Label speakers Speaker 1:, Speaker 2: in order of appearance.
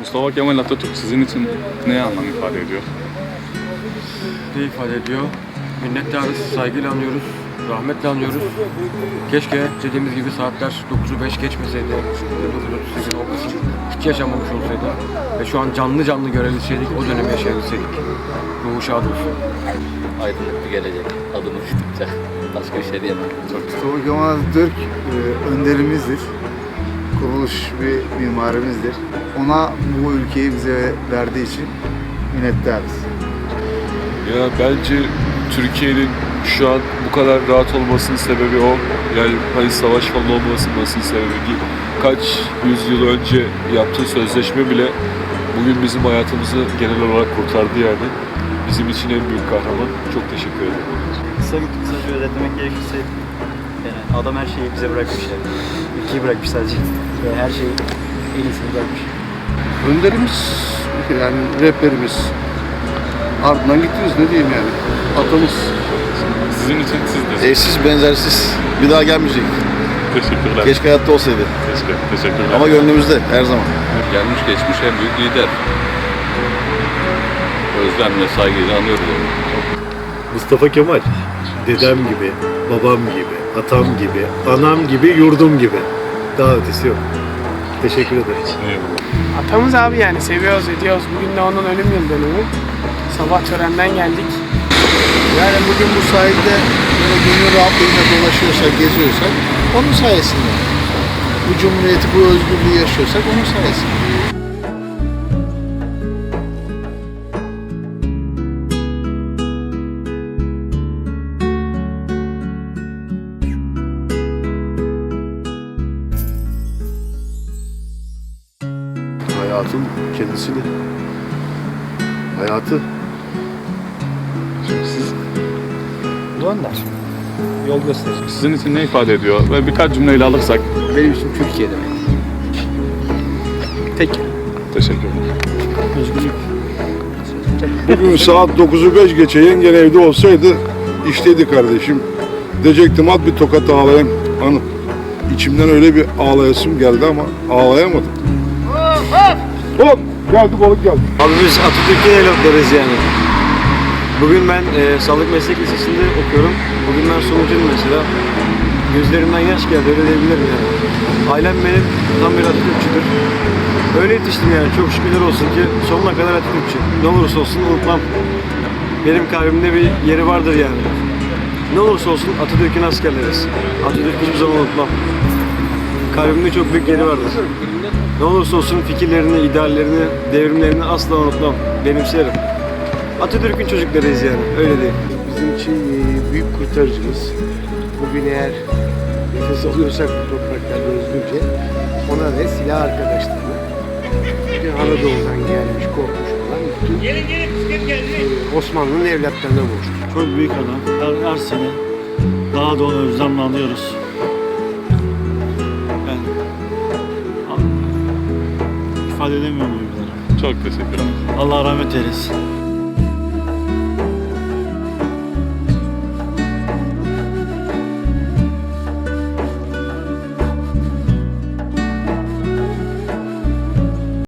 Speaker 1: Mustafa Kemal Atatürk sizin için ne anlam ifade ediyor?
Speaker 2: ne ifade ediyor? Minnettarız, saygıyla anıyoruz, rahmetle anıyoruz. Keşke dediğimiz gibi saatler 9'u 5 geçmeseydi, 9.38 olmasın, hiç yaşanmamış olsaydı ve şu an canlı canlı görebilseydik, o dönemi yaşayabilseydik. Ruhu şad olsun.
Speaker 3: aydınlık bir gelecek. Adımız çıktıkça. Başka bir şey diyemem.
Speaker 4: Mustafa Kemal Atatürk e, önderimizdir. Kuruluş bir mimarimizdir. Ona bu ülkeyi bize verdiği için minnettarız.
Speaker 5: Ya bence Türkiye'nin şu an bu kadar rahat olmasının sebebi o. Yani hani savaş falan olmasının sebebi değil. Kaç yüzyıl önce yaptığı sözleşme bile bugün bizim hayatımızı genel olarak kurtardı yani. Bizim için en büyük kahraman. Çok teşekkür ederim.
Speaker 6: Kısa kısaca özetlemek gerekirse yani adam her şeyi bize bırakmış yani. Ülkeyi bırakmış sadece. Ve her şeyi en iyisini bırakmış.
Speaker 7: önderimiz yani rehberimiz. Ardından gittiniz ne diyeyim yani. Atamız.
Speaker 1: Sizin için siz de.
Speaker 8: Eşsiz benzersiz. Bir daha gelmeyecek.
Speaker 1: Teşekkürler.
Speaker 8: Keşke hayatta olsaydı.
Speaker 1: Keşke. Teşekkürler.
Speaker 8: Ama gönlümüzde her zaman.
Speaker 3: Gelmiş geçmiş en büyük lider. Özlemle, saygıyla anıyoruz onu.
Speaker 9: Mustafa Kemal, dedem gibi, babam gibi, atam gibi, anam gibi, yurdum gibi. Daha ötesi yok. Teşekkür ederim.
Speaker 1: Eyvallah.
Speaker 10: Atamız abi yani seviyoruz ediyoruz. Bugün de onun ölüm yıl dönümü. Sabah törenden geldik.
Speaker 7: Yani bugün bu sahilde böyle gönül rahatlığıyla dolaşıyorsak, geziyorsak onun sayesinde. Bu cumhuriyeti, bu özgürlüğü yaşıyorsak onun sayesinde.
Speaker 9: Hayatın kendisini. Hayatı.
Speaker 10: Yol gösterici.
Speaker 1: Sizin için ne ifade ediyor? Ve birkaç cümleyle alırsak.
Speaker 10: Benim için Türkiye demek. Tek.
Speaker 1: Teşekkürler.
Speaker 7: Bugün saat 9'u 5 geçe yengen evde olsaydı işteydi kardeşim. Diyecektim at bir tokat ağlayayım hanım. İçimden öyle bir ağlayasım geldi ama ağlayamadım. Hop geldi balık geldi.
Speaker 2: Abi biz Atatürk'ün evlatlarıyız yani. Bugün ben e, Sağlık Meslek Lisesi'nde okuyorum. Bugün ben sonucuyum mesela. Gözlerimden yaş geldi öyle diyebilirim yani. Ailem benim tam bir Atatürkçüdür. Öyle yetiştim yani çok şükürler olsun ki sonuna kadar Atatürkçü. Ne olursa olsun unutmam. Benim kalbimde bir yeri vardır yani. Ne olursa olsun Atatürk'ün askerleriz. Atatürk'ü hiçbir zaman unutmam. Kalbimde çok büyük yeri vardır. Ne olursa olsun fikirlerini, ideallerini, devrimlerini asla unutmam. Benimserim. Atatürk'ün çocuklarıyız yani. Öyle değil.
Speaker 7: Bizim için e, büyük kurtarıcımız. Bugün eğer nefes alıyorsak bu topraklarda özgürce ona ve silah arkadaşlarına bütün Anadolu'dan gelmiş korkmuş olan bütün e, Osmanlı'nın evlatlarına borçlu.
Speaker 6: Çok büyük adam. Her, her sene daha da onu özlemle anıyoruz. İfade edemiyorum.
Speaker 1: Çok teşekkürler.
Speaker 6: Allah rahmet eylesin.